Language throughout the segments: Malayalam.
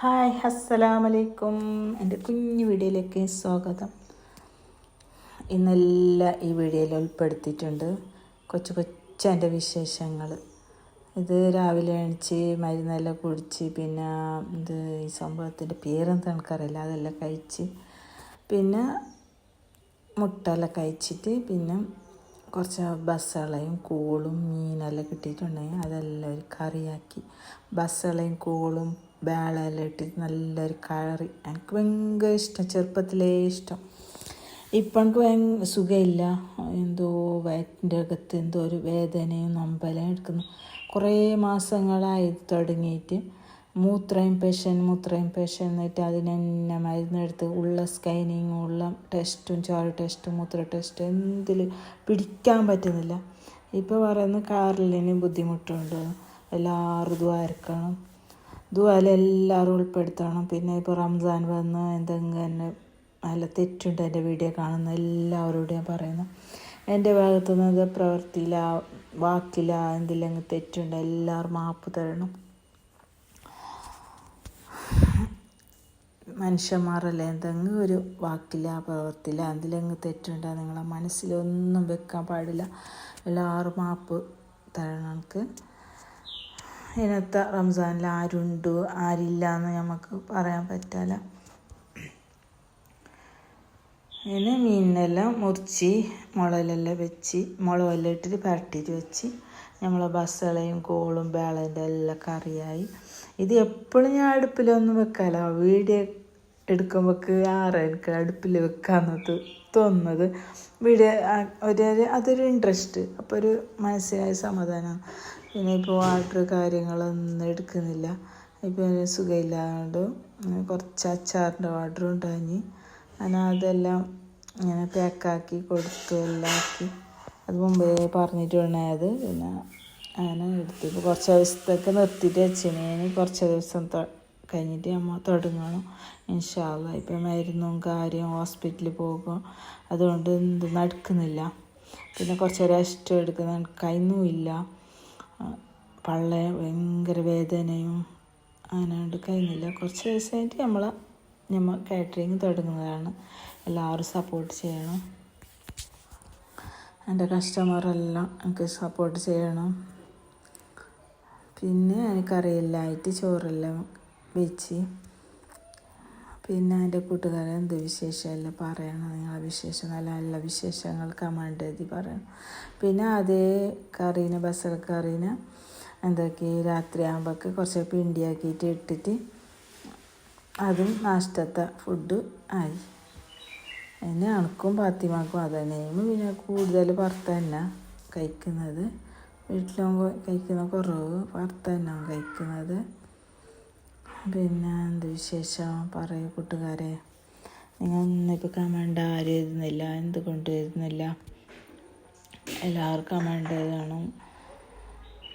ഹായ് അസ്സലാമലൈക്കും. എന്റെ കുഞ്ഞു വീഡിയോയിലേക്ക് സ്വാഗതം. ഇന്നെല്ലാം ഈ വീഡിയോയിൽ ഉൾപ്പെടുത്തിയിട്ടുണ്ട് കൊച്ചു കൊച്ചന്റെ വിശേഷങ്ങൾ. ഇത് രാവിലെ എണിച്ച് മരുന്നെല്ലാം കുടിച്ച് പിന്നെ ഇത് ഈ സംഭവത്തിന്റെ പേരെന്താ എനിക്കറിയില്ല. അതെല്ലാം കഴിച്ച് പിന്നെ മുട്ടയെല്ലാം കഴിച്ചിട്ട് പിന്നെ കുറച്ച് ബസ്സളയും കൂളും മീനെല്ലാം കിട്ടിയിട്ടുണ്ടെങ്കിൽ അതെല്ലാം ഒരു കറിയാക്കി. ബസ്സളയും കൂളും വേളെല്ലാം ഇട്ടിട്ട് നല്ലൊരു കളറി. എനിക്ക് ഭയങ്കര ഇഷ്ടം. ചെറുപ്പത്തിലേ ഇഷ്ടം. ഇപ്പം എനിക്ക് ഭയങ്കര സുഖമില്ല. എന്തോ വയറ്റിന്റെ അകത്ത് എന്തോ ഒരു വേദനയും നമ്പലും എടുക്കുന്നു. കുറേ മാസങ്ങളായി തുടങ്ങിയിട്ട്. മൂത്ര ഇൻഫെക്ഷൻ മൂത്ര ഇൻഫെക്ഷൻ എന്നിട്ട് അതിനെന്നെ മരുന്നെടുത്ത് ഉള്ള സ്കൈനിങ് ഉള്ള ടെസ്റ്റും ചോര ടെസ്റ്റും മൂത്ര ടെസ്റ്റ് എന്തിൽ പിടിക്കാൻ പറ്റുന്നില്ല. ഇപ്പോൾ പറയുന്നത് കാറിലിന് ബുദ്ധിമുട്ടുണ്ട്. എല്ലാവരും ദ്വാരക്കണം ദ്വാല എല്ലാവരും ഉൾപ്പെടുത്തണം. പിന്നെ ഇപ്പോൾ റംസാൻ വന്ന് എന്തെങ്കിലും നല്ല തെറ്റുണ്ട് എന്റെ വീഡിയോ കാണുന്ന എല്ലാവരോടും ഞാൻ പറയുന്നു. എന്റെ ഭാഗത്തു നിന്ന് പ്രവൃത്തിയില്ല വാക്കില്ല എന്തെങ്കിലും തെറ്റുണ്ട് എല്ലാവരും മാപ്പ് തരണം. മനുഷ്യന്മാരല്ലേ എന്തെങ്കിലും ഒരു വാക്കില്ല പ്രവർത്തില്ല എന്തിലെങ്കിലും തെറ്റുണ്ട് നിങ്ങളെ മനസ്സിലൊന്നും വെക്കാൻ പാടില്ല. എല്ലാവരും മാപ്പ് തരണം. എനിക്ക് ഇന്നത്തെ റംസാനിൽ ആരുണ്ട് ആരില്ല എന്ന് നമുക്ക് പറയാൻ പറ്റില്ല. അങ്ങനെ മീനിനെല്ലാം മുറിച്ച് മുളകിലെല്ലാം വെച്ച് മുളകെല്ലാം ഇട്ടിട്ട് പരട്ടിയിട്ട് വെച്ച് നമ്മൾ ബസളയും കോളും ബേളന്റെ എല്ലാം കറിയായി. ഇത് എപ്പോഴും ഞാൻ അടുപ്പിലൊന്നും വെക്കാലോ വീഡിയോ എടുക്കുമ്പോൾക്ക് ആറ് എനിക്ക് അടുപ്പിൽ വെക്കാമെന്നത് തോന്നുന്നത്. വീഡിയോ ഒരു അതൊരു ഇൻട്രസ്റ്റ് അപ്പോൾ ഒരു മനസ്സിലായ സമാധാനം. പിന്നെ ഇപ്പോൾ വാട്ടർ കാര്യങ്ങളൊന്നും എടുക്കുന്നില്ല. ഇപ്പോൾ സുഖമില്ലാണ്ട് കുറച്ച് അച്ചാറിന്റെ വാട്ടർ ഉണ്ടായി ഞാൻ അതെല്ലാം ഇങ്ങനെ പാക്കാക്കി കൊടുത്തു എല്ലാം ആക്കി അത് മുമ്പേ പറഞ്ഞിട്ട് വേണത്. പിന്നെ അങ്ങനെ എടുത്തു ഇപ്പോൾ കുറച്ച് ദിവസത്തേക്ക് നിർത്തിയിട്ട് വെച്ചിന്. കുറച്ച് ദിവസം കഴിഞ്ഞിട്ട് നമ്മൾ തുടങ്ങണം. ഇൻഷാല്ല ഇപ്പം മരുന്നും കാര്യം ഹോസ്പിറ്റലിൽ പോകും. അതുകൊണ്ട് എന്ത് നടക്കുന്നില്ല. പിന്നെ കുറച്ച് റെസ്റ്റ് എടുക്കുന്ന കൈന്നുമില്ല പള്ള ഭയങ്കര വേദനയും അങ്ങനെ കഴിഞ്ഞില്ല കുറച്ച് ദിവസമായിട്ട് നമ്മൾ നമ്മൾ കാറ്ററിങ് തുടങ്ങുന്നതാണ്. എല്ലാവരും സപ്പോർട്ട് ചെയ്യണം. എന്റെ കസ്റ്റമറെല്ലാം എനിക്ക് സപ്പോർട്ട് ചെയ്യണം. പിന്നെ എനിക്കറിയില്ലായിട്ട് ചോറെല്ലാം വെച്ച് പിന്നെ എന്റെ കൂട്ടുകാരൻ എന്ത് വിശേഷമല്ല പറയണം? നിങ്ങളെ വിശേഷം നല്ല നല്ല വിശേഷങ്ങൾ കമാൻഡ് എഴുതി പറയണം. പിന്നെ അതേ കറീനെ ബസൽ കറീനെ എന്തൊക്കെ രാത്രി ആകുമ്പോഴൊക്കെ കുറച്ച് പിണ്ടിയാക്കിയിട്ട് ഇട്ടിട്ട് അതും നാഷ്ടത്തെ ഫുഡ് ആയി. എന്നെ അണക്കും പാത്തിമാക്കും അത് തന്നെയും പിന്നെ കൂടുതൽ പുറത്ത് തന്നെ കഴിക്കുന്നത്. വീട്ടിലും കഴിക്കുന്ന കുറവ് പുറത്ത് തന്നെ കഴിക്കുന്നത്. പിന്നെ എന്ത് വിശേഷം? പറയൂ കൂട്ടുകാരെ. നിങ്ങളൊന്നും ഇപ്പം കമന്റ് ആരും എഴുതുന്നില്ല. എന്തുകൊണ്ട് എഴുതുന്നില്ല? എല്ലാവർക്കും കമന്റ് എഴുതണം.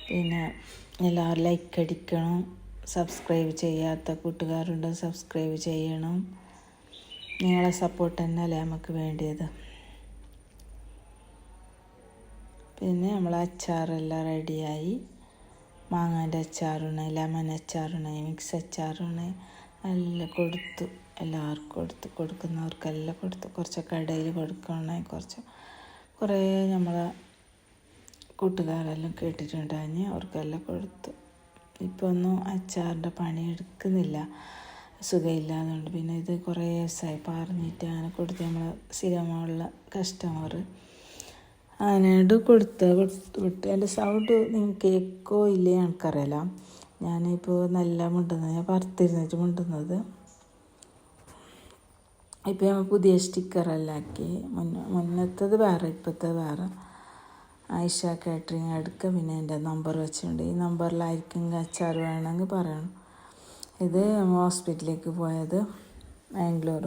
പിന്നെ എല്ലാവരും ലൈക്ക് അടിക്കണം. സബ്സ്ക്രൈബ് ചെയ്യാത്ത കൂട്ടുകാരുണ്ട് സബ്സ്ക്രൈബ് ചെയ്യണം. നിങ്ങളെ സപ്പോർട്ട് തന്നെയല്ലേ നമുക്ക് വേണ്ടിയത്. പിന്നെ നമ്മൾ അച്ചാറെല്ലാം റെഡിയായി മാങ്ങാന്റെ അച്ചാറാണ് ലെമൺ അച്ചാറാണ് മിക്സ് അച്ചാറാണ് എല്ലാം കൊടുത്തു. എല്ലാവർക്കും കൊടുത്തു. കൊടുക്കുന്നവർക്കെല്ലാം കൊടുത്തു. കുറച്ച് കടയിൽ കൊടുക്കണേ കുറച്ച്. കുറേ നമ്മളെ കൂട്ടുകാരെല്ലാം കേട്ടിട്ടുണ്ടായി അവർക്കെല്ലാം കൊടുത്തു. ഇപ്പോൾ ഒന്നും അച്ചാറിന്റെ പണി എടുക്കുന്നില്ല. സുഖമില്ലാതുകൊണ്ട് പിന്നെ ഇത് കുറേ ദിവസമായി പറഞ്ഞിട്ട് അങ്ങനെ കൊടുത്ത് നമ്മൾ സ്ഥിരമുള്ള കസ്റ്റമർ അങ്ങനെയാണ്ട് കൊടുത്ത് വിട്ട്. എന്റെ സൗണ്ട് നിങ്ങൾക്ക് കേൾക്കോ ഇല്ലേ എനിക്കറിയില്ല. ഞാനിപ്പോൾ നല്ല മുണ്ടുന്നത് ഞാൻ പറത്തിരുന്നിട്ട് മുണ്ടുന്നത്. ഇപ്പം നമ്മൾ പുതിയ സ്റ്റിക്കറെല്ലാം ആക്കി. മുന്ന മുന്നത്തത് വേറെ ഇപ്പോഴത്തെ വേറെ. ആയിഷ കാറ്ററിങ് എടുക്കുക പിന്നെ എന്റെ നമ്പർ വെച്ചിട്ടുണ്ട്. ഈ നമ്പറിലായിരിക്കും അച്ചാർ വേണമെങ്കിൽ പറയണം. ഇത് ഹോസ്പിറ്റലിലേക്ക് പോയത് ബാംഗ്ലൂർ.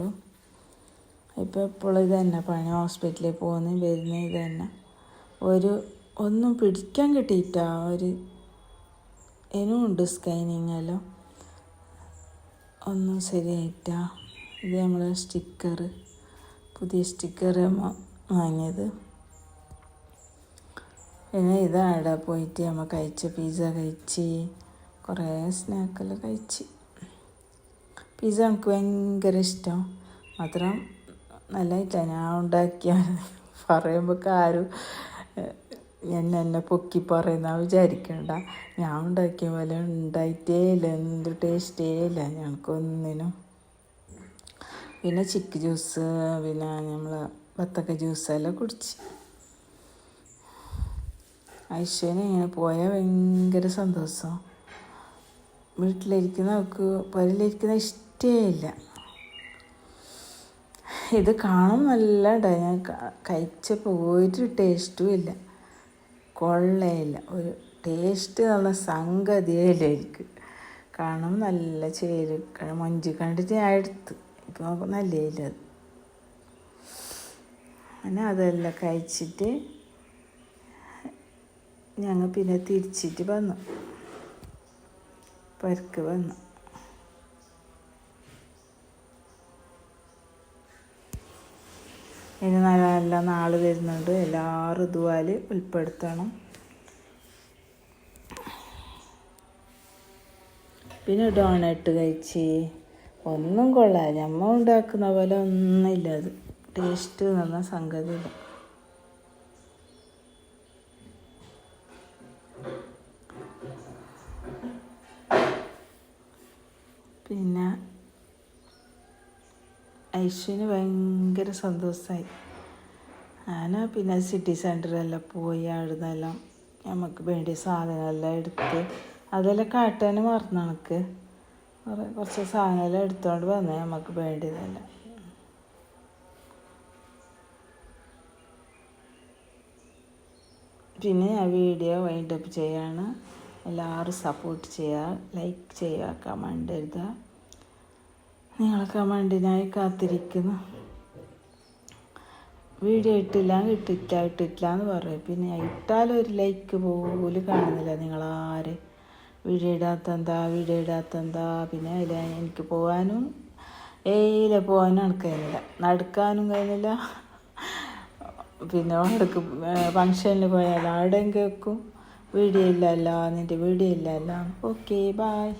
ഇപ്പോൾ എപ്പോഴും ഇത് തന്നെ പണി. ഹോസ്പിറ്റലിൽ പോകുന്നു വരുന്നത് ഇത് തന്നെ. ഒരു ഒന്നും പിടിക്കാൻ കിട്ടിയിട്ട ഒരു ഇനുമുണ്ട് സ്കാനിങ് എല്ലാം. ഒന്നും ശരിയായിട്ട. ഇത് നമ്മൾ സ്റ്റിക്കർ പുതിയ സ്റ്റിക്കർ വാങ്ങിയത്. പിന്നെ ഇതാടെ പോയിട്ട് നമ്മൾ കഴിച്ച് പിസ്സ കഴിച്ച് കുറേ സ്നാക്കെല്ലാം കഴിച്ച്. പിസ്സ എനിക്ക് ഭയങ്കര ഇഷ്ടം. മാത്രം നല്ലതായിട്ടാണ് ഞാൻ ഉണ്ടാക്കിയ പറയുമ്പോൾ ആരും എന്നെ എന്നെ പൊക്കി പറയുന്ന വിചാരിക്കണ്ട. ഞാൻ ഉണ്ടാക്കിയ പോലെ ഉണ്ടായിട്ടേ ഇല്ല. എന്ത് ടേസ്റ്റേ ഇല്ല. ഞങ്ങൾക്കൊന്നിനും. പിന്നെ ചിക്ക് ജ്യൂസ് പിന്നെ നമ്മൾ ബത്തക്ക ജ്യൂസെല്ലാം കുടിച്ച്. ഐശ്വര്യ ഇങ്ങനെ പോയാൽ ഭയങ്കര സന്തോഷം. വീട്ടിലിരിക്കുന്ന അവൾക്ക് പുരയിലിരിക്കുന്ന ഇഷ്ടേ ഇല്ല. ഇത് കാണും നല്ല ഞാൻ കഴിച്ച ഒരു ടേസ്റ്റും ഇല്ല. കൊള്ളയില്ല. ഒരു ടേസ്റ്റ് എന്നുള്ള സംഗതിയിലായിരിക്കും ഇല്ല എനിക്ക്. കാണും നല്ല ചേര് മൊഞ്ചി മൊഞ്ച് കണ്ടിട്ട് ഞാൻ എടുത്ത്. ഇപ്പം നോക്കും നല്ല അത്. അങ്ങനെ അതെല്ലാം കഴിച്ചിട്ട് ഞങ്ങൾ പിന്നെ തിരിച്ചിട്ട് വന്നു. പരക്ക് വന്നു. ഇനി നല്ല നല്ല നാൾ വരുന്നുണ്ട്. എല്ലാവരും ഇതുപോലെ ഉൾപ്പെടുത്തണം. പിന്നെ ഡോണട്ട് കഴിച്ച്. ഒന്നും കൊള്ളാം. നമ്മൾ ഉണ്ടാക്കുന്ന പോലെ ഒന്നുമില്ല. അത് ടേസ്റ്റ് എന്ന് പറഞ്ഞ ഐശ്വന് ഭയങ്കര സന്തോഷമായി ഞാൻ പിന്നെ സിറ്റി സെന്ററിലെല്ലാം പോയി അവിടുന്നെല്ലാം നമുക്ക് വേണ്ടിയ സാധനമെല്ലാം എടുത്ത് അതെല്ലാം കാട്ടാൻ മറന്നു കുറേ കുറച്ച് സാധനമെല്ലാം എടുത്തുകൊണ്ട് വന്നു നമുക്ക് വേണ്ടിയതെല്ലാം. പിന്നെ ഞാൻ വീഡിയോ വൈൻഡപ്പ് ചെയ്യാണ്. എല്ലാവരും സപ്പോർട്ട് ചെയ്യുക ലൈക്ക് ചെയ്യുക കമന്റ് എഴുതുക. നിങ്ങളെ കമന്റിനായി കാത്തിരിക്കുന്നു. വീഡിയോ ഇട്ടില്ല ഇട്ടില്ല ഇട്ടില്ല എന്ന് പറയും. പിന്നെ ഇട്ടാലും ഒരു ലൈക്ക് പോലും കാണുന്നില്ല. നിങ്ങളാര്? വീഡിയോ ഇടാത്ത എന്താ വീഡിയോ ഇടാത്ത എന്താ പിന്നെ അതിൽ എനിക്ക് പോകാനും ഏയില പോകാനും എനിക്ക് കഴിയുന്നില്ല നടക്കാനും കഴിയുന്നില്ല. പിന്നെ അടുക്ക് ഫങ്ഷനിൽ പോയാൽ ആടെയും കേൾക്കും. വീഡിയോ ഇല്ലല്ലോ നിന്റെ വീഡിയോ ഇല്ലല്ലോ ഓക്കെ ബായ്